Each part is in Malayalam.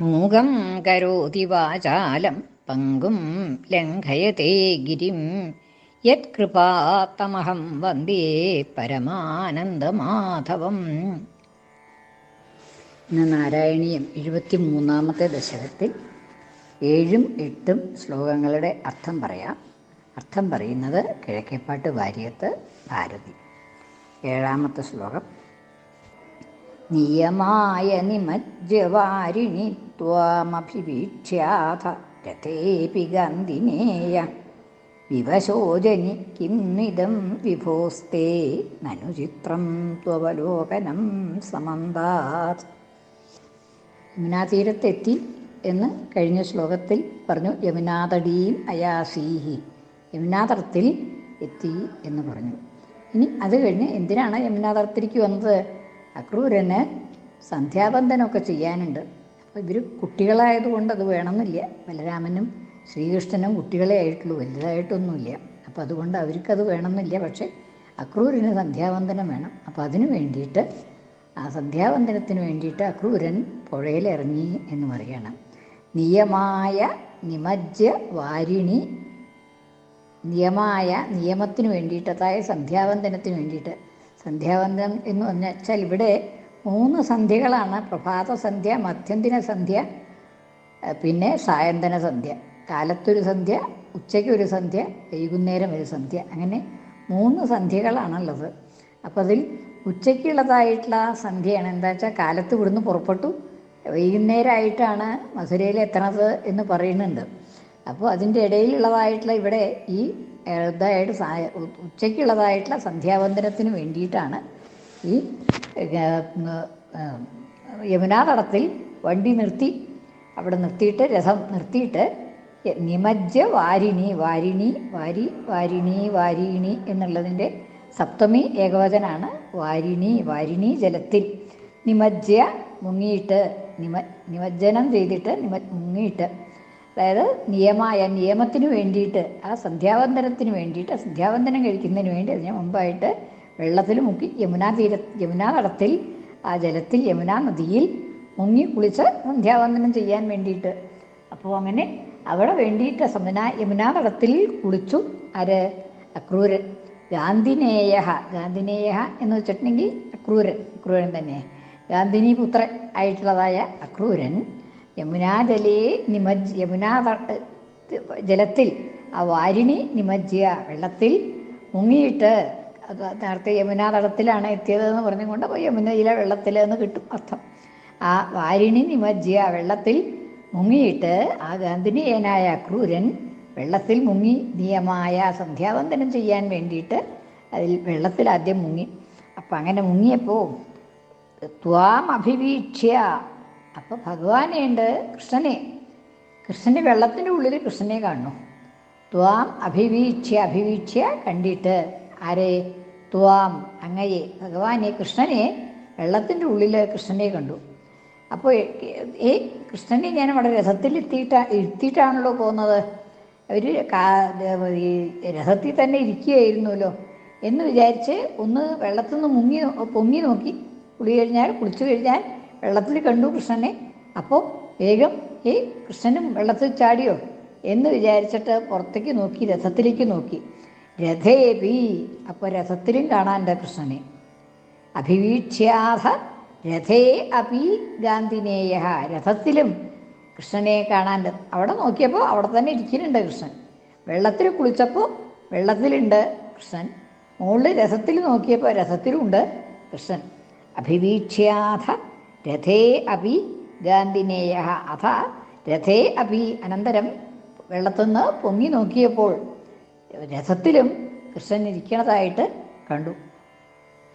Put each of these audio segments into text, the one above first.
മൂകം കരോതി വാചാലം പങ്കും ലംഘയത്തെ ഗിരിം. യത്കൃപാത്തമഹം വന്ദേ പരമാനന്ദമാധവം. ഇന്ന് നാരായണീയം എഴുപത്തി മൂന്നാമത്തെ ദശകത്തിൽ ഏഴും എട്ടും ശ്ലോകങ്ങളുടെ അർത്ഥം പറയാം. അർത്ഥം പറയുന്നത് കിഴക്കേപ്പാട്ട് വാര്യത്ത് ഭാരതി. ഏഴാമത്തെ ശ്ലോകം. നിയമായ നിമജ്ജവാരിണി ത്വാമഭിവീക്ഷ്യാഥ രഥേപി ഗന്ധിനേയ. വിവശോജനി കിം നിദം വിഭോസ്തേ നനു ചിത്രം ത്വവലോകനം സമന്താത്. യമുനാതീരത്തെത്തി എന്ന് കഴിഞ്ഞ ശ്ലോകത്തിൽ പറഞ്ഞു യമുനാതടീം അയാസീഹി. യമുനാതടത്തിൽ എത്തി എന്ന് പറഞ്ഞു. ഇനി അത് കഴിഞ്ഞ് എന്തിനാണ് യമുനാതടത്തിലേക്ക് വന്നത്? അക്രൂരന് സന്ധ്യാബന്ധനമൊക്കെ ചെയ്യാനുണ്ട്. അപ്പോൾ ഇവർ കുട്ടികളായതുകൊണ്ട് അത് വേണമെന്നില്ല. ബലരാമനും ശ്രീകൃഷ്ണനും കുട്ടികളെ ആയിട്ടുള്ളൂ. വലുതായിട്ടൊന്നുമില്ല. അപ്പോൾ അതുകൊണ്ട് അവർക്കത് വേണമെന്നില്ല. പക്ഷേ അക്രൂരന് സന്ധ്യാവന്ദനം വേണം. അപ്പോൾ അതിനു വേണ്ടിയിട്ട് ആ സന്ധ്യാവന്ദനത്തിന് വേണ്ടിയിട്ട് അക്രൂരൻ പുഴയിലിറങ്ങി എന്ന് പറയണം. നിയമായ നിമജ്ജ വാരിണി നിയമായ നിയമത്തിന് വേണ്ടിയിട്ട് അതായത് സന്ധ്യാവന്ദനത്തിന് വേണ്ടിയിട്ട് സന്ധ്യാവന്ദനം എന്ന് വെച്ചാൽ ഇവിടെ മൂന്ന് സന്ധ്യകളാണ്. പ്രഭാത സന്ധ്യ മധ്യന്തിന സന്ധ്യ പിന്നെ സായന്തന സന്ധ്യ. കാലത്തൊരു സന്ധ്യ ഉച്ചയ്ക്ക് ഒരു സന്ധ്യ വൈകുന്നേരം ഒരു സന്ധ്യ. അങ്ങനെ മൂന്ന് സന്ധ്യകളാണുള്ളത്. അപ്പോൾ അതിൽ ഉച്ചയ്ക്കുള്ളതായിട്ടുള്ള സന്ധ്യയാണ്. എന്താ വെച്ചാൽ കാലത്ത് ഇവിടുന്ന് പുറപ്പെട്ടു. വൈകുന്നേരമായിട്ടാണ് മധുരയിൽ എത്തണത് എന്ന് പറയുന്നുണ്ട്. അപ്പോൾ അതിന്റെ ഇടയിലുള്ളതായിട്ടുള്ള ഇവിടെ ഈ ഇതായിട്ട് ഉച്ചയ്ക്കുള്ളതായിട്ടുള്ള സന്ധ്യാവന്തനത്തിന് വേണ്ടിയിട്ടാണ് ഈ ഏഹ്, ഏഹ്, യമുനാ തടത്തിൽ വണ്ടി നിർത്തി അവിടെ നിർത്തിയിട്ട് രഥം നിർത്തിയിട്ട് നിമജ്ജ വാരിണി വാരിണി വാരി വാരിണി വാരിണി എന്നുള്ളതിന്റെ സപ്തമി ഏകവചനാണ് വാരിണി വാരിണി ജലത്തിൽ. നിമജ്ജ മുങ്ങിയിട്ട് നിമ നിമജ്ജനം ചെയ്തിട്ട് നിമ മുങ്ങിയിട്ട് അതായത് നിയമായ നിയമത്തിന് വേണ്ടിയിട്ട് ആ സന്ധ്യാവന്തനത്തിന് വേണ്ടിയിട്ട് സന്ധ്യാവന്തനം കഴിക്കുന്നതിന് വേണ്ടി അതിന് മുമ്പായിട്ട് വെള്ളത്തിൽ മുക്കി യമുനാ തീര യമുനാ തടത്തിൽ ആ ജലത്തിൽ യമുനാ നദിയിൽ മുങ്ങി കുളിച്ച് സന്ധ്യാവന്ദനം ചെയ്യാൻ വേണ്ടിയിട്ട്. അപ്പോൾ അങ്ങനെ അവിടെ വേണ്ടിയിട്ട് സമന യമുനാ തടത്തിൽ കുളിച്ചു ആര് അക്രൂരൻ. ഗാന്ധിനേയ ഗാന്ധിനേയ എന്ന് വെച്ചിട്ടുണ്ടെങ്കിൽ അക്രൂരൻ അക്രൂരൻ തന്നെ. ഗാന്ധിനി പുത്രൻ ആയിട്ടുള്ളതായ അക്രൂരൻ. യമുനാജലേ നിമജ് യമുനാ ജലത്തിൽ ആ വാരിണി നിമജ്യ വെള്ളത്തിൽ മുങ്ങിയിട്ട് നേരത്തെ യമുനാ തടത്തിലാണ് എത്തിയതെന്ന് പറഞ്ഞുകൊണ്ട് യമുനയിലെ വെള്ളത്തിൽ എന്ന് കിട്ടും അർത്ഥം. ആ വാരിണി നിമജ്യ വെള്ളത്തിൽ മുങ്ങിയിട്ട് ആ ഗാന്ധിനിയനായ ക്രൂരൻ വെള്ളത്തിൽ മുങ്ങി നിയമായ സന്ധ്യാവന്തനം ചെയ്യാൻ വേണ്ടിയിട്ട് അതിൽ വെള്ളത്തിൽ ആദ്യം മുങ്ങി. അപ്പം അങ്ങനെ മുങ്ങിയപ്പോൾ ത്വാം അഭിവീക്ഷ്യ അപ്പോൾ ഭഗവാനേണ്ട് കൃഷ്ണനെ. കൃഷ്ണന് വെള്ളത്തിന്റെ ഉള്ളിൽ കൃഷ്ണനെ കാണുന്നു. ത്വാം അഭിവീക്ഷ്യ അഭിവീക്ഷ്യ കണ്ടിട്ട് ആരെ? ത്വാം അങ്ങയെ. ഭഗവാനെ കൃഷ്ണനെ വെള്ളത്തിന്റെ ഉള്ളിൽ കൃഷ്ണനെ കണ്ടു. അപ്പോൾ ഏ കൃഷ്ണനെ ഞാൻ അവിടെ രഥത്തിൽ എത്തിയിട്ടാ ഇരുത്തിയിട്ടാണല്ലോ പോകുന്നത്. അവർ ഈ രഥത്തിൽ തന്നെ ഇരിക്കുകയായിരുന്നല്ലോ എന്ന് വിചാരിച്ച് ഒന്ന് വെള്ളത്തിൽ നിന്ന് മുങ്ങി പൊങ്ങി നോക്കി. കുളി കഴിഞ്ഞാൽ കുളിച്ചു കഴിഞ്ഞാൽ വെള്ളത്തിൽ കണ്ടു കൃഷ്ണനെ. അപ്പോൾ വേഗം ഈ കൃഷ്ണനും വെള്ളത്തിൽ ചാടിയോ? എന്ന് വിചാരിച്ചിട്ട് പുറത്തേക്ക് നോക്കി രഥത്തിലേക്ക് നോക്കി. രഥേ രഥേപി അപ്പോൾ രഥത്തിലും കാണാന്റെ കൃഷ്ണനെ. അഭിവീക്ഷ്യാഥ രഥേ അപി ഗാന്ധിനേയ രഥത്തിലും കൃഷ്ണനെ കാണാണ്ട് അവിടെ നോക്കിയപ്പോൾ അവിടെ തന്നെ ഇരിക്കുന്നുണ്ട് കൃഷ്ണൻ. വെള്ളത്തിൽ കുളിച്ചപ്പോൾ വെള്ളത്തിലുണ്ട് കൃഷ്ണൻ. മുകളിൽ രസത്തിൽ നോക്കിയപ്പോൾ രസത്തിലുണ്ട് കൃഷ്ണൻ. അഭിവീക്ഷ്യാഥ രഥേ അപി ഗാന്ധിനേയ അഥ രഥേ അപി അനന്തരം വെള്ളത്തുനിന്ന് പൊങ്ങി നോക്കിയപ്പോൾ രഥത്തിലും കൃഷ്ണൻ ഇരിക്കണതായിട്ട് കണ്ടു.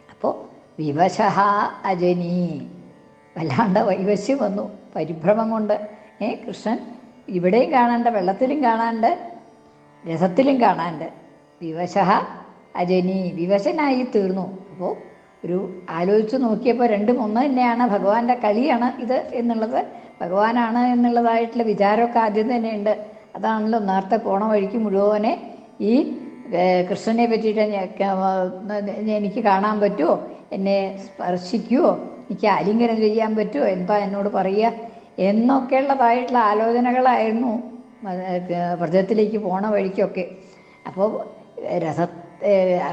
അപ്പോൾ വിവശ അജനി. വല്ലാണ്ട് വൈവശ്യം വന്നു. പരിഭ്രമം കൊണ്ട് ഏ കൃഷ്ണൻ ഇവിടെയും കാണാണ്ട് വെള്ളത്തിലും കാണാണ്ട് രഥത്തിലും കാണാണ്ട്. വിവശ അജനി. വിവശനായി തീർന്നു. അപ്പോൾ ഒരു ആലോചിച്ച് നോക്കിയപ്പോൾ രണ്ടും ഒന്ന് തന്നെയാണ്. ഭഗവാന്റെ കളിയാണ് ഇത് എന്നുള്ളത്. ഭഗവാനാണ് എന്നുള്ളതായിട്ടുള്ള വിചാരമൊക്കെ ആദ്യം തന്നെയുണ്ട്. അതാണല്ലോ നേരത്തെ പോണ വഴിക്ക് മുഴുവനെ ഈ കൃഷ്ണനെ പറ്റിയിട്ട് എനിക്ക് കാണാൻ പറ്റുമോ എന്നെ സ്പർശിക്കുമോ എനിക്ക് ആലിംഗനം ചെയ്യാൻ പറ്റുമോ എന്താ എന്നോട് പറയുക? എന്നൊക്കെയുള്ളതായിട്ടുള്ള ആലോചനകളായിരുന്നു വ്രതത്തിലേക്ക് പോണ വഴിക്കൊക്കെ. അപ്പോൾ രസ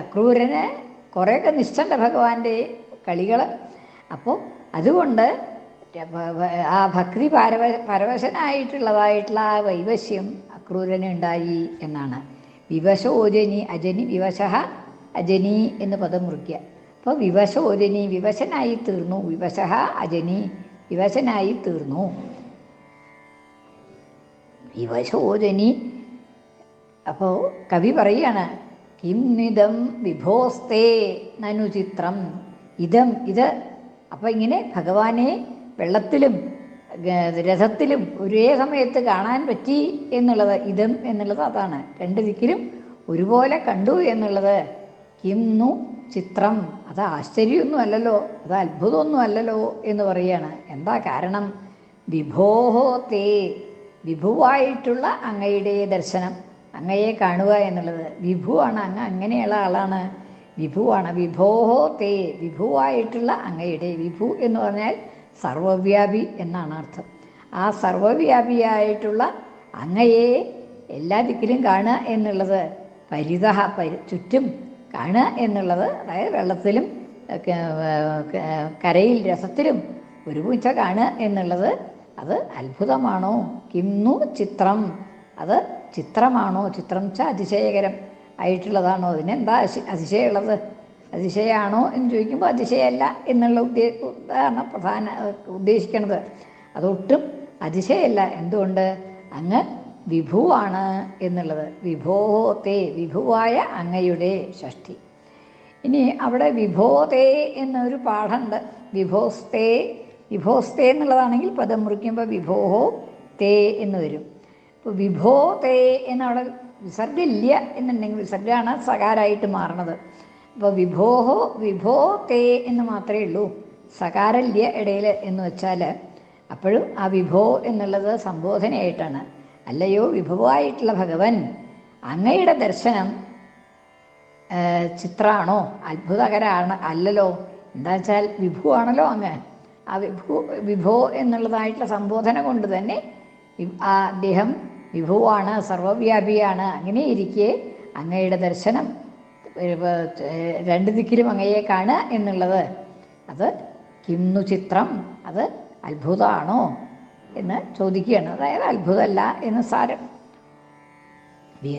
അക്രൂരന് കുറേയൊക്കെ നിശ്ചണ്ട ഭഗവാന്റെ കളികൾ അപ്പോൾ അതുകൊണ്ട് ആ ഭക്തി പരവ പരവശനായിട്ടുള്ളതായിട്ടുള്ള ആ വൈവശ്യം അക്രൂരന് ഉണ്ടായി എന്നാണ്. വിവശോജനി അജനി വിവശ അജനി എന്ന് പദം മുറിക്കുക അപ്പോൾ വിവശോജനി വിവശനായി തീർന്നു വിവശ അജനി വിവശനായി തീർന്നു. വിവശോജനി അപ്പോൾ കവി പറയാണ് കിം വിഭോസ്തേ വിഭോസ്തേ നനുചിത്രം. ഇതം ഇത് അപ്പം ഇങ്ങനെ ഭഗവാനെ വെള്ളത്തിലും രഥത്തിലും ഒരേ സമയത്ത് കാണാൻ പറ്റി എന്നുള്ളത് ഇതം എന്നുള്ളത് അതാണ്. രണ്ട് ദിക്കിലും ഒരുപോലെ കണ്ടു എന്നുള്ളത്. കിംന്നു ചിത്രം. അത് ആശ്ചര്യമൊന്നും അല്ലല്ലോ അത് അത്ഭുതമൊന്നും അല്ലല്ലോ എന്ന് പറയാണ്. എന്താ കാരണം? വിഭോഹോ തേ വിഭുവായിട്ടുള്ള അങ്ങയുടെ ദർശനം. അങ്ങയെ കാണുക എന്നുള്ളത്. വിഭുവാണ് അങ്ങ് അങ്ങനെയുള്ള ആളാണ്. വിഭുവാണ്. വിഭോഹോ തേ വിഭുവായിട്ടുള്ള അങ്ങയുടെ വിഭു എന്ന് പറഞ്ഞാൽ സർവവ്യാപി എന്നാണ് അർത്ഥം. ആ സർവവ്യാപിയായിട്ടുള്ള അങ്ങയെ എല്ലാ ദിക്കിലും കാണുക എന്നുള്ളത് പരിതഹ പരി ചുറ്റും കാണുക എന്നുള്ളത് അതായത് വെള്ളത്തിലും കരയിൽ രസത്തിലും ഒരു പൂച്ച കാണുക എന്നുള്ളത് അത് അത്ഭുതമാണോ? കിന്നു ചിത്രം. അത് ചിത്രമാണോ? ചിത്രം വെച്ചാൽ അതിശയകരം. ആയിട്ടുള്ളതാണോ? അതിനെന്താ അതിശയമുള്ളത്? അതിശയമാണോ എന്ന് ചോദിക്കുമ്പോൾ അതിശയമല്ല എന്നുള്ള ഉദ്ദേ ഇതാണ് പ്രധാന ഉദ്ദേശിക്കുന്നത് അതൊട്ടും അതിശയമല്ല എന്തുകൊണ്ട്? അങ്ങ് വിഭുവാണ് എന്നുള്ളത്. വിഭോതേ വിഭുവായ അങ്ങയുടെ ഷഷ്ടി. ഇനി അവിടെ വിഭോതേ എന്നൊരു പാഠമുണ്ട്. വിഭോസ്തേ വിഭോസ്തേ എന്നുള്ളതാണെങ്കിൽ പദം മുറിക്കുമ്പോൾ വിഭോഹോ തേ എന്ന് വരും. ഇപ്പോൾ വിഭോ തേ എന്നവിടെ വിസർഗ ഇല്ല എന്നുണ്ടെങ്കിൽ വിസർഗമാണ് സകാരായിട്ട് മാറണത്. അപ്പോൾ വിഭോഹോ വിഭോ തേ എന്ന് മാത്രമേ ഉള്ളൂ. സകാരല്യ ഇടയിൽ എന്ന് വെച്ചാൽ അപ്പോഴും ആ വിഭോ എന്നുള്ളത് സംബോധനയായിട്ടാണ്. അല്ലയോ വിഭവമായിട്ടുള്ള ഭഗവൻ അങ്ങയുടെ ദർശനം ചിത്രാണോ? അത്ഭുതകരാണ് അല്ലല്ലോ. എന്താ വെച്ചാൽ വിഭുവാണല്ലോ അങ്ങ്. ആ വിഭു വിഭോ എന്നുള്ളതായിട്ടുള്ള സംബോധന കൊണ്ട് തന്നെ അദ്ദേഹം വിഭുവാണ് സർവവ്യാപിയാണ്. അങ്ങനെ ഇരിക്കെ അങ്ങയുടെ ദർശനം രണ്ട് ദിക്കിലും അങ്ങയെ കാണുക എന്നുള്ളത്. അത് കിന്നു ചിത്രം അത് അത്ഭുതമാണോ എന്ന് ചോദിക്കുകയാണ്. അതായത് അത്ഭുതമല്ല എന്ന് സാരം.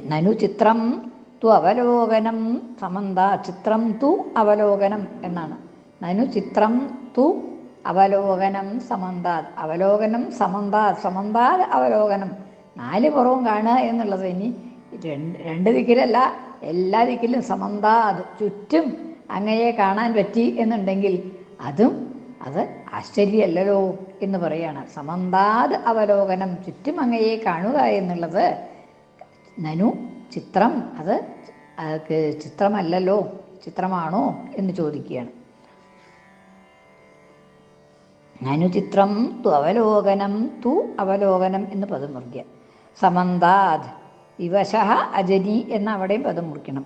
നനു ചിത്രം തു അവലോകനം സമന്ത ചിത്രം തു അവലോകനം എന്നാണ്. നനു ചിത്രം തു അവലോകനം സമന്താത് അവലോകനം സമന്താത് സമന്താത് അവലോകനം. നാല് പുറവും കാണുക എന്നുള്ളത് ഇനി രണ്ട് രണ്ട് ദിക്കിലല്ല എല്ലാ ദിക്കിലും സമന്താത് ചുറ്റും അങ്ങയെ കാണാൻ പറ്റി എന്നുണ്ടെങ്കിൽ അതും അത് ആശ്ചര്യമല്ലല്ലോ എന്ന് പറയാണ്. സമന്താത് അവലോകനം ചുറ്റും അങ്ങയെ കാണുക എന്നുള്ളത് നനു ചിത്രം. അത് ചിത്രമല്ലല്ലോ ചിത്രമാണോ എന്ന് ചോദിക്കുകയാണ്. നനു ചിത്രം തു അവലോകനം തു അവലോകനം എന്ന് പദം മുറിക്കുക സമന്താത് വിവശ അജനി എന്ന് അവിടെയും പദം മുറിക്കണം.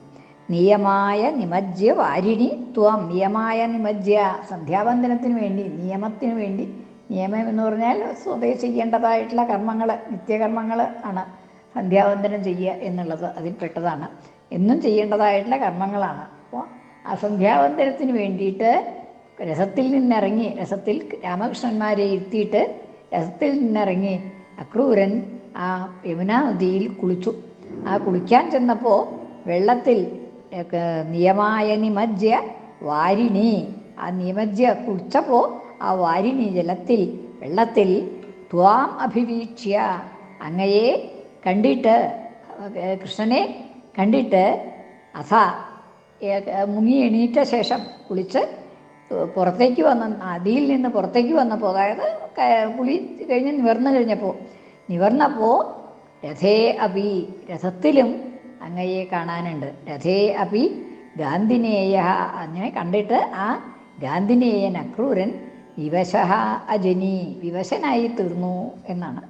നിയമായ നിമജ്യ വാരിണി ത്വം. നിയമായ നിമജ്യ സന്ധ്യാവന്ദനത്തിന് വേണ്ടി നിയമത്തിന് വേണ്ടി. നിയമം എന്ന് പറഞ്ഞാൽ സ്വതേ ചെയ്യേണ്ടതായിട്ടുള്ള കർമ്മങ്ങൾ നിത്യകർമ്മങ്ങൾ ആണ് സന്ധ്യാവന്ദനം ചെയ്യുക എന്നുള്ളത് അതിൽപ്പെട്ടതാണ് എന്നും ചെയ്യേണ്ടതായിട്ടുള്ള കർമ്മങ്ങളാണ്. അപ്പോൾ ആ സന്ധ്യാവന്ദനത്തിന് വേണ്ടിയിട്ട് രസത്തിൽ നിന്നിറങ്ങി രസത്തിൽ രാമകൃഷ്ണന്മാരെ ഇരുത്തിയിട്ട് രസത്തിൽ നിന്നിറങ്ങി അക്രൂരൻ ആ യമുനാ നദിയിൽ കുളിച്ചു. ആ കുളിക്കാൻ ചെന്നപ്പോൾ വെള്ളത്തിൽ നിയമായ നിമജ്യ വാരിണി. ആ നിമജ്യ കുളിച്ചപ്പോൾ ആ വാരിണി ജലത്തിൽ വെള്ളത്തിൽ ത്വാം അഭിവീക്ഷ്യ. അങ്ങയെ കണ്ടിട്ട് കൃഷ്ണനെ കണ്ടിട്ട് അഥ മുങ്ങി എണീറ്റ ശേഷം കുളിച്ച് പുറത്തേക്ക് വന്ന നദിയിൽ നിന്ന് പുറത്തേക്ക് വന്നപ്പോൾ അതായത് പുളി കഴിഞ്ഞ് നിവർന്നു കഴിഞ്ഞപ്പോൾ നിവർന്നപ്പോൾ രഥേ അപി രഥത്തിലും അങ്ങയെ കാണാനുണ്ട്. രഥേ അപി ഗാന്ധിനേയ അങ്ങനെ കണ്ടിട്ട് ആ ഗാന്ധിനേയൻ അക്രൂരൻ വിവശ അജനി വിവശനായി തീർന്നു എന്നാണ്.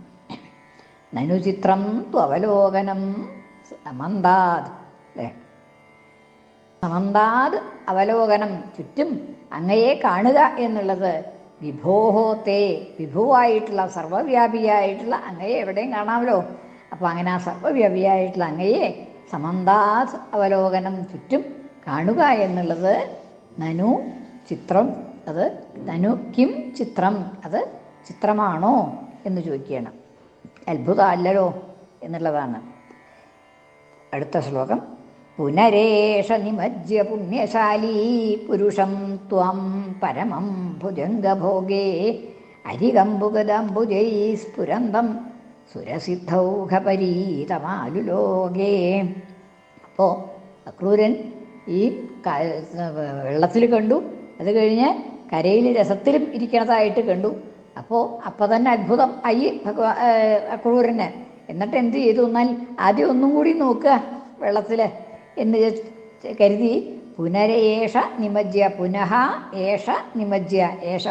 നനുചിത്രം ത്വലോകനം സമന്താത് അല്ലേ? സമന്താത് അവലോകനം ചുറ്റും അങ്ങയെ കാണുക എന്നുള്ളത് വിഭോഹോ തേ വിഭുവായിട്ടുള്ള സർവവ്യാപിയായിട്ടുള്ള അങ്ങയെ എവിടെയും കാണാമല്ലോ. അപ്പോൾ അങ്ങനെ ആ സർവവ്യാപിയായിട്ടുള്ള അങ്ങയെ സമന്താ അവലോകനം ചുറ്റും കാണുക എന്നുള്ളത് നനു ചിത്രം. അത് നനു കിം ചിത്രം. അത് ചിത്രമാണോ എന്ന് ചോദിക്കുകയാണ്. അത്ഭുതമല്ലല്ലോ എന്നുള്ളതാണ്. അടുത്ത ശ്ലോകം. പുനരേഷ നിമജ്ജ്യ പുണ്യശാലീ പുരുഷം ത്വം പരമം ഭുജംഗഭോഗേ അരികമ്പുഗദംബുജൈ സ്ഫുരന്തം സുരസിദ്ധൗഘപരീതമാലുലോകേ. അപ്പോൾ അക്രൂരൻ ഈ വെള്ളത്തിൽ കണ്ടു. അത് കഴിഞ്ഞ് കരയിൽ രസത്തിലും ഇരിക്കണതായിട്ട് കണ്ടു. അപ്പോൾ അപ്പം തന്നെ അത്ഭുതം ആയി ഭഗവാ അക്രൂരന്. എന്നിട്ട് എന്ത് ചെയ്തു എന്നാൽ ആദ്യം ഒന്നും കൂടി നോക്കുക വെള്ളത്തിൽ എന്ന് കരുതി പുനരേഷ നിമജ്യ പുനഃ ഏഷ നിമജ്യ ഏഷ.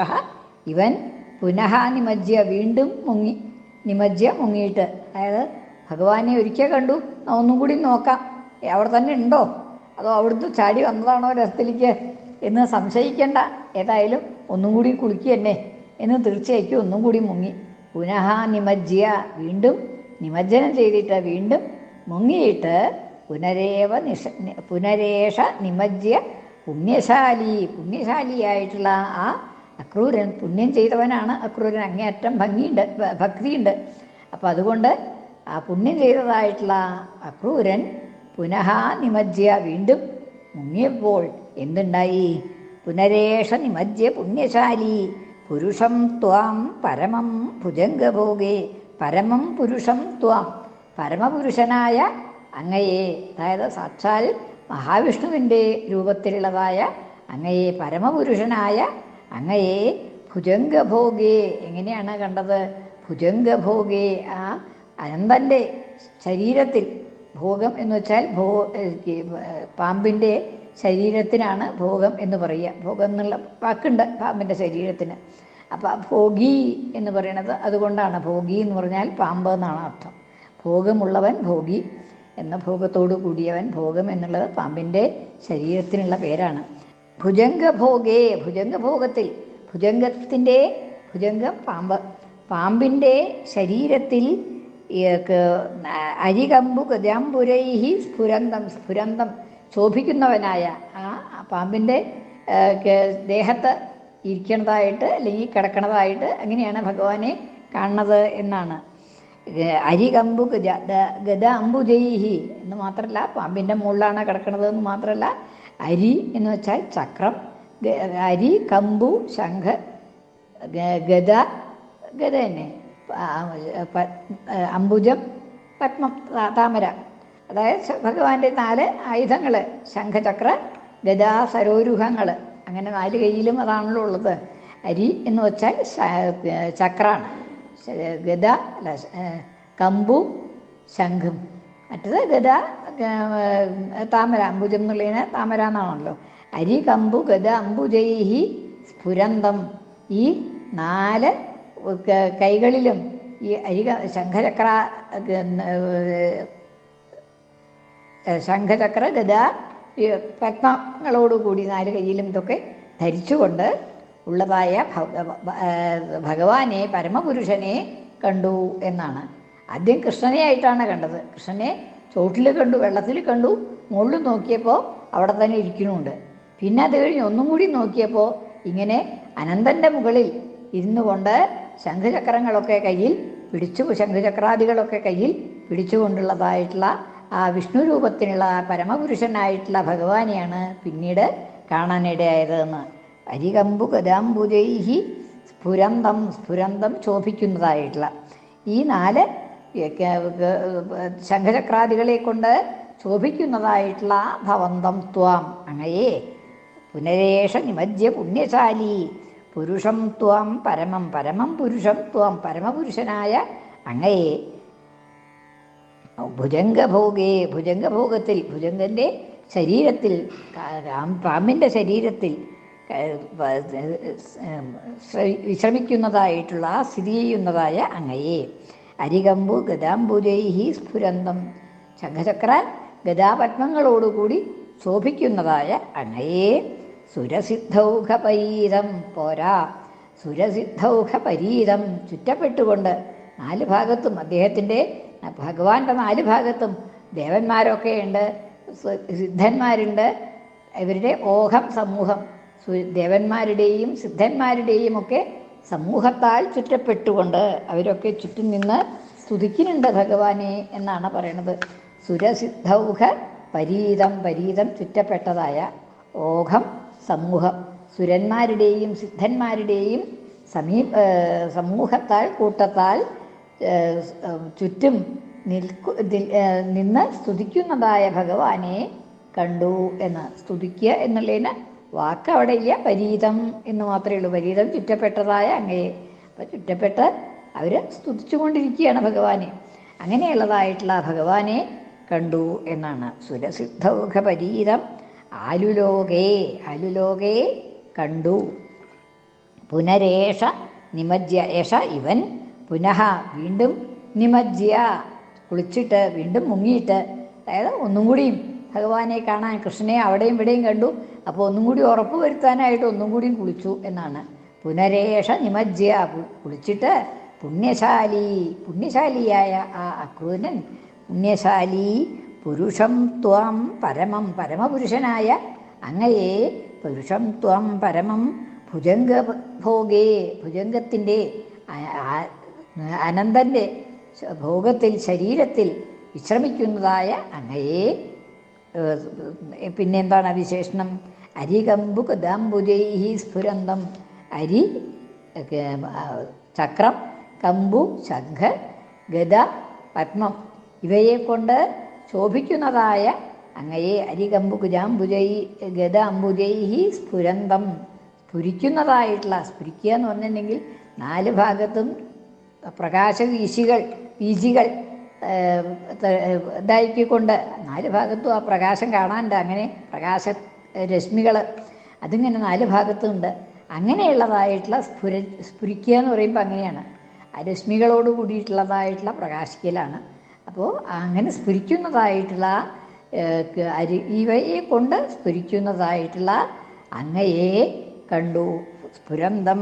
ഇവൻ പുനഃ നിമജ്യ വീണ്ടും മുങ്ങി നിമജ്യ മുങ്ങിയിട്ട്. അതായത് ഭഗവാനെ ഒരിക്കൽ കണ്ടു ഒന്നും കൂടി നോക്കാം. അവിടെ തന്നെ ഉണ്ടോ? അതോ അവിടുന്ന് ചാടി വന്നതാണോ രസത്തിലേക്ക് എന്ന് സംശയിക്കേണ്ട. ഏതായാലും ഒന്നും കൂടി കുളിക്കുക എന്ന് തീർച്ചയായിട്ടും ഒന്നും കൂടി മുങ്ങി. പുനഃ നിമജ്യ വീണ്ടും നിമജ്ജനം ചെയ്തിട്ട് വീണ്ടും മുങ്ങിയിട്ട് പുനരേവ നിഷ പുനരേഷ നിമജ്യ പുണ്യശാലി. പുണ്യശാലിയായിട്ടുള്ള ആ അക്രൂരൻ പുണ്യം ചെയ്തവനാണ് അക്രൂരൻ. അങ്ങേയറ്റം ഭംഗിയുണ്ട് ഭക്തിയുണ്ട്. അപ്പോൾ അതുകൊണ്ട് ആ പുണ്യം ചെയ്തതായിട്ടുള്ള അക്രൂരൻ പുനഃ നിമജ്യ വീണ്ടും മുങ്ങിയപ്പോൾ എന്തുണ്ടായി? പുനരേഷ നിമജ്യ പുണ്യശാലി. പുരുഷം ത്വാം പരമം ഭുജംഗഭോഗേ. പരമം പുരുഷം ത്വാം. പരമപുരുഷനായ അങ്ങയെ അതായത് സാക്ഷാൽ മഹാവിഷ്ണുവിന്റെ രൂപത്തിലുള്ളതായ അങ്ങയെ പരമപുരുഷനായ അങ്ങയെ ഭുജംഗഭോഗേ. എങ്ങനെയാണ് കണ്ടത്? ഭുജംഗഭോഗേ ആ അനന്തന്റെ ശരീരത്തിൽ ഭോഗം എന്ന് വെച്ചാൽ ഭോ പാമ്പിന്റെ ശരീരത്തിനാണ് ഭോഗം എന്ന് പറയുക. ഭോഗം എന്നുള്ള വാക്കുണ്ട് പാമ്പിന്റെ ശരീരത്തിന്. അപ്പോൾ ഭോഗി എന്ന് പറയുന്നത് അതുകൊണ്ടാണ്. ഭോഗി എന്ന് പറഞ്ഞാൽ പാമ്പ് എന്നാണ് അർത്ഥം. ഭോഗമുള്ളവൻ ഭോഗി. എന്ന ഭോഗത്തോടു കൂടിയവൻ ഭോഗം എന്നുള്ളത് പാമ്പിന്റെ ശരീരത്തിനുള്ള പേരാണ്. ഭുജംഗഭോഗേ ഭുജംഗഭോഗത്തിൽ ഭുജംഗത്തിന്റെ ഭുജംഗം പാമ്പ് പാമ്പിന്റെ ശരീരത്തിൽ അരികമ്പു ഗജാമ്പുരൈഹി സ്ഫുരന്തം സ്ഫുരന്തം ശോഭിക്കുന്നവനായ ആ പാമ്പിന്റെ ദേഹത്ത് ഇരിക്കണതായിട്ട് അല്ലെങ്കിൽ കിടക്കണതായിട്ട് അങ്ങനെയാണ് ഭഗവാനെ കാണുന്നത് എന്നാണ്. അരികമ്പു കമ്പ് ഗത അമ്പുജയിഹി എന്ന് മാത്രമല്ല പാമ്പിന്റെ മുകളിലാണ് കിടക്കുന്നത് എന്ന് മാത്രമല്ല അരി എന്ന് വെച്ചാൽ ചക്രം അരി കമ്പു ശംഖ് ഗത ഗത തന്നെ. അംബുജം പത്മം താമര. അതായത് ഭഗവാന്റെ നാല് ആയുധങ്ങൾ ശംഖചക്ര ഗതാ സരോരുഹങ്ങൾ അങ്ങനെ നാല് കയ്യിലും അതാണല്ലോ ഉള്ളത്. അരി എന്ന് വെച്ചാൽ ചക്രാണ്. അല്ല കമ്പു ശംഖും. മറ്റത് ഗദ താമര അംബുജം എന്നുള്ളതിന് താമര എന്നാണല്ലോ. അരി കമ്പു ഗദ അംബുജൈഹി സ്ഫുരന്തം. ഈ നാല് കൈകളിലും ഈ അരി ശംഖചക്ര ശംഖചക്ര ഗദ പത്മങ്ങളോടുകൂടി നാല് കയ്യിലും ഇതൊക്കെ ധരിച്ചുകൊണ്ട് ഉള്ളതായ ഭഗവാനെ പരമപുരുഷനെ കണ്ടു എന്നാണ്. ആദ്യം കൃഷ്ണനെ ആയിട്ടാണ് കണ്ടത്. കൃഷ്ണനെ ചോട്ടിൽ കണ്ടു വെള്ളത്തിൽ കണ്ടു മുകളിൽ നോക്കിയപ്പോൾ അവിടെ തന്നെ ഇരിക്കുന്നുണ്ട്. പിന്നെ അത് കഴിഞ്ഞ് ഒന്നും കൂടി നോക്കിയപ്പോൾ ഇങ്ങനെ അനന്തന്റെ മുകളിൽ ഇരുന്നു കൊണ്ട് ശംഖചക്രങ്ങളൊക്കെ കയ്യിൽ പിടിച്ചു ശംഖചക്രാദികളൊക്കെ കയ്യിൽ പിടിച്ചുകൊണ്ടുള്ളതായിട്ടുള്ള ആ വിഷ്ണു രൂപത്തിനുള്ള പരമപുരുഷനായിട്ടുള്ള ഭഗവാനെയാണ് പിന്നീട് കാണാനിടയായതെന്ന് അരികമ്പു ഗതാംബുജൈഹി സ്ഫുരന്തം സ്ഫുരന്തം ശോഭിക്കുന്നതായിട്ടുള്ള ഈ നാല് ശംഖചക്രാദികളെ കൊണ്ട് ശോഭിക്കുന്നതായിട്ടുള്ള ഭവന്തം ത്വാം. അങ്ങയെ പുനരേഷ നിമജ്യ പുണ്യശാലി. പുരുഷം ത്വം പരമം പരമം പുരുഷം ത്വം പരമപുരുഷനായ അങ്ങയെ ഭുജംഗഭോഗേ ഭുജംഗഭോഗത്തിൽ ഭുജംഗന്റെ ശരീരത്തിൽ പാമ്പിന്റെ ശരീരത്തിൽ വിശ്രമിക്കുന്നതായിട്ടുള്ള സ്ഥിതി ചെയ്യുന്നതായ അങ്ങയെ. അരികമ്പു ഗതാംബുരൈഹി സ്ഫുരന്തം. ശംഖചക്ര ഗതാപത്മങ്ങളോടുകൂടി ശോഭിക്കുന്നതായ അങ്ങയെ. സുരസിദ്ധൗഘപൈരം പോരാ. സുരസിദ്ധൗഖപരീതം ചുറ്റപ്പെട്ടുകൊണ്ട് നാല് ഭാഗത്തും അദ്ദേഹത്തിന്റെ ഭഗവാന്റെ നാല് ഭാഗത്തും ദേവന്മാരൊക്കെ ഉണ്ട് സിദ്ധന്മാരുണ്ട്. ഇവരുടെ ഓഹം സമൂഹം. ദേവന്മാരുടെയും സിദ്ധന്മാരുടെയും ഒക്കെ സമൂഹത്താൽ ചുറ്റപ്പെട്ടുകൊണ്ട് അവരൊക്കെ ചുറ്റും നിന്ന് സ്തുതിക്കുന്നുണ്ട് ഭഗവാനെ എന്നാണ് പറയണത്. സുരസിദ്ധൗഹ പരീതം പരീതം ചുറ്റപ്പെട്ടതായ ഓഘം സമൂഹം. സുരന്മാരുടെയും സിദ്ധന്മാരുടെയും സമീ സമൂഹത്താൽ കൂട്ടത്താൽ ചുറ്റും നിൽക്കു നിന്ന് സ്തുതിക്കുന്നതായ ഭഗവാനെ കണ്ടു എന്ന് സ്തുതിക്കുക എന്നുള്ളതിന് വാക്ക് അവിടെ ഇല്ല പരീതം എന്ന് മാത്രമേ ഉള്ളൂ. പരീതം ചുറ്റപ്പെട്ടതായ അങ്ങയെ അപ്പം ചുറ്റപ്പെട്ട് അവർ സ്തുതിച്ചുകൊണ്ടിരിക്കുകയാണ് ഭഗവാനെ. അങ്ങനെയുള്ളതായിട്ടുള്ള ഭഗവാനെ കണ്ടു എന്നാണ്. സുരസിദ്ധൗഖ പരീതം ആലുലോകേ ആലുലോകേ കണ്ടു. പുനരേഷ നിമജ്യ ഏഷ ഇവൻ പുനഃ വീണ്ടും നിമജ്യ കുളിച്ചിട്ട് വീണ്ടും മുങ്ങിയിട്ട് അതായത് ഒന്നും കൂടിയും ഭഗവാനെ കാണാൻ കൃഷ്ണനെ അവിടെയും ഇവിടെയും കണ്ടു. അപ്പോൾ ഒന്നും കൂടി ഉറപ്പ് വരുത്താനായിട്ട് ഒന്നും കൂടി കുളിച്ചു എന്നാണ്. പുനരേഷ നിമജ്ജ്യ. കുളിച്ചിട്ട് പുണ്യശാലി പുണ്യശാലിയായ ആ അക്രൂരൻ പുണ്യശാലി പുരുഷം ത്വം പരമം പരമപുരുഷനായ അങ്ങയെ പുരുഷം ത്വം പരമം ഭുജംഗ ഭോഗേ ഭുജംഗത്തിന്റെ അനന്തന്റെ ഭോഗത്തിൽ ശരീരത്തിൽ വിശ്രമിക്കുന്നതായ അങ്ങയെ പിന്നെന്താണ് വിശേഷണം? അരികമ്പു കദാംബുജൈഹി സ്ഫുരന്തം. അരി ചക്രം കമ്പു ശംഖ ഗദ പത്മം ഇവയെ കൊണ്ട് ശോഭിക്കുന്നതായ അങ്ങയെ അരികമ്പു കുജാംബുജൈ ഗദ അംബുജൈഹി സ്ഫുരന്തം. സ്ഫുരിക്കുന്നതായിട്ടുള്ള സ്ഫുരിക്കുക എന്ന് പറഞ്ഞിട്ടുണ്ടെങ്കിൽ നാല് ഭാഗത്തും പ്രകാശ വീശികൾ വീശികൾ ഇതാക്കിക്കൊണ്ട് നാല് ഭാഗത്തും ആ പ്രകാശം കാണാനുണ്ട്. അങ്ങനെ പ്രകാശ രശ്മികൾ അതിങ്ങനെ നാല് ഭാഗത്തും ഉണ്ട് അങ്ങനെയുള്ളതായിട്ടുള്ള സ്ഫുര സ്ഫുരിക്കുക എന്ന് പറയുമ്പോൾ അങ്ങനെയാണ്. ആ രശ്മികളോട് കൂടിയിട്ടുള്ളതായിട്ടുള്ള പ്രകാശിക്കലാണ്. അപ്പോൾ അങ്ങനെ സ്ഫുരിക്കുന്നതായിട്ടുള്ള അരി ഇവയെ കൊണ്ട് സ്ഫുരിക്കുന്നതായിട്ടുള്ള അങ്ങയെ കണ്ടു. സ്ഫുരന്തം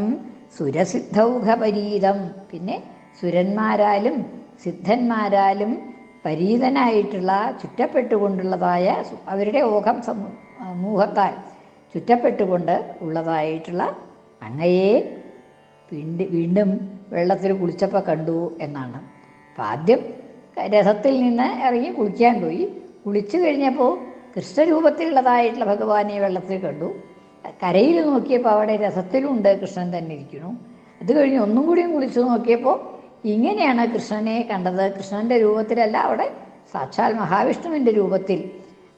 സുരസിദ്ധൗഘപരീതം പിന്നെ സുരന്മാരാലും സിദ്ധന്മാരാലും പരീതനായിട്ടുള്ള ചുറ്റപ്പെട്ടുകൊണ്ടുള്ളതായ അവരുടെ ഓഹം സമൂ- സമൂഹത്താൽ ചുറ്റപ്പെട്ടുകൊണ്ട് ഉള്ളതായിട്ടുള്ള അങ്ങയെ വീണ്ടും വീണ്ടും വെള്ളത്തിൽ കുളിച്ചപ്പോൾ കണ്ടു എന്നാണ്. അപ്പം ആദ്യം രഥത്തിൽ നിന്ന് ഇറങ്ങി കുളിക്കാൻ പോയി. കുളിച്ചു കഴിഞ്ഞപ്പോൾ കൃഷ്ണരൂപത്തിലുള്ളതായിട്ടുള്ള ഭഗവാനെ വെള്ളത്തിൽ കണ്ടു. കരയിൽ നോക്കിയപ്പോൾ അവിടെ രഥത്തിലുണ്ട് കൃഷ്ണൻ തന്നെ ഇരിക്കുന്നു. അത് കഴിഞ്ഞ് ഒന്നും കൂടിയും കുളിച്ചു നോക്കിയപ്പോൾ ഇങ്ങനെയാണ് കൃഷ്ണനെ കണ്ടത്. കൃഷ്ണന്റെ രൂപത്തിലല്ല അവിടെ സാക്ഷാൽ മഹാവിഷ്ണുവിന്റെ രൂപത്തിൽ.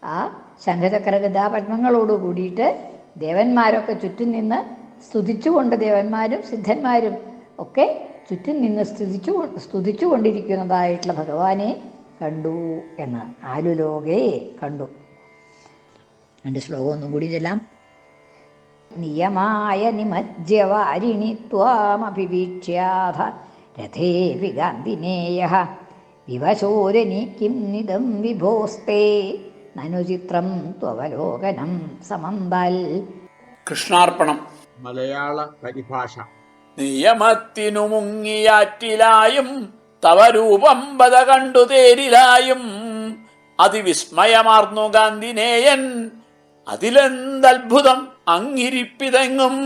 ആ ശംഖചക്ര ഗതാപത്മങ്ങളോട് കൂടിയിട്ട് ദേവന്മാരൊക്കെ ചുറ്റും നിന്ന് സ്തുതിച്ചുകൊണ്ട് ദേവന്മാരും സിദ്ധന്മാരും ഒക്കെ ചുറ്റും നിന്ന് സ്തുതിച്ചു സ്തുതിച്ചുകൊണ്ടിരിക്കുന്നതായിട്ടുള്ള ഭഗവാനെ കണ്ടു എന്ന് ആലുലോകേ കണ്ടു. രണ്ട് ശ്ലോകം ഒന്നും കൂടി ചെല്ലാം നിയമായ നിമജ്യവാരിണി ത്വാമഭിവീക്ഷ്യാഥ രഥേപി ഗാന്ധിനേയ. വിവശോരനി കിം നിദം വിഭോസ്തേ. നനുചിത്രം ത്വവലോകനം സമന്താൽ കൃഷ്ണാർപ്പണം. മലയാള പരിഭാഷ. നിയമത്തിനു മുങ്ങിയാറ്റിലായും തവ രൂപം ബത കണ്ടു തേരിലായും. അതിവിസ്മയമാർന്നു ഗാന്ധിനേയൻ അതിലെന്തത്ഭുതം അങ്ങിരിപ്പിതെങ്ങും.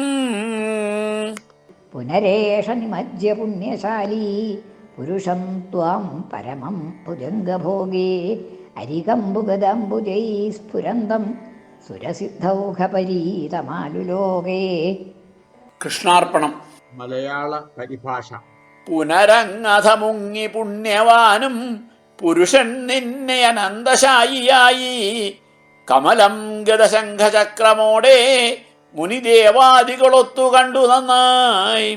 പുനരേഷ നിമജ്യ പുണ്യശാലീ പുരുഷം ത്വാം പരമം ഭുജംഗഭോഗേ അരികമ്പുഗദംബുജൈ സ്ഫുരന്തം സുരസിദ്ധൗഘപരീതമാലുലോകേ കൃഷ്ണാർപ്പണം. മലയാള പരിഭാഷ. പുനരങ്ങഥ മുങ്ങി പുണ്യവാനും പുരുഷൻ നിന്നെ അനന്തശായിയായി കമലം ഗതശംഖചക്രമോടെ മുനിദേവാദികളൊത്തു കണ്ടു നന്നായി.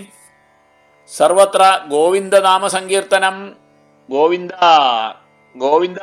സർവത്ര ഗോവിന്ദനാമ സങ്കീർത്തനം ഗോവിന്ദ ഗോവിന്ദ.